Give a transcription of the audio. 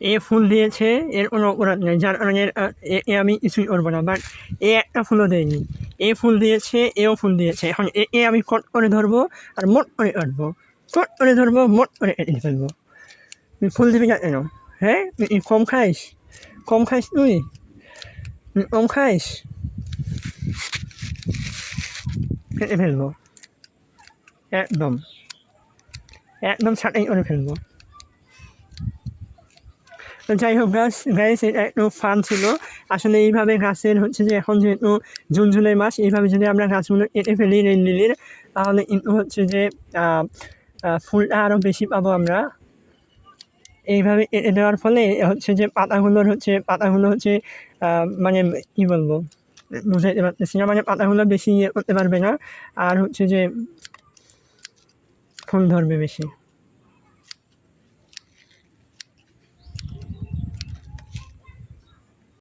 এ ফুল দিয়েছে, এর কোনো অপরাধ নেই। যার কারণে এ আমি কিছুই করব না, বাট এ একটা ফুলও দেয়নি। এ ফুল দিয়েছে, এও ফুল দিয়েছে। এখন এ এ আমি কট করে ধরবো আর মোট করে কাটবো কট করে ধরবো, মোট করে কেটে ফেলব। তুই ফুল দিবি না কেন? হ্যাঁ? তুই কম খাইস? কম খাইস তুই কম খাইস? কেটে ফেলব। একদম। একদম ছাটাই করে ফেলব। তো যাই হোক গাছ গাছ এটা একটু ফান ছিল। আসলে এইভাবে গাছের হচ্ছে যে এখন যেহেতু জুন, জুলাই মাস, এইভাবে যদি আমরা গাছগুলো কেটে ফেলি রেল লিলির তাহলে কিন্তু হচ্ছে যে ফুলটা আরও বেশি পাবো আমরা। এইভাবে কেটে দেওয়ার ফলে হচ্ছে যে পাতাগুলোর হচ্ছে, পাতাগুলো হচ্ছে মানে কী বলব, বুঝাইতে পারতেছি না মানে পাতাগুলো বেশি ইয়ে করতে পারবে না, আর হচ্ছে যে ফুল ধরবে বেশি।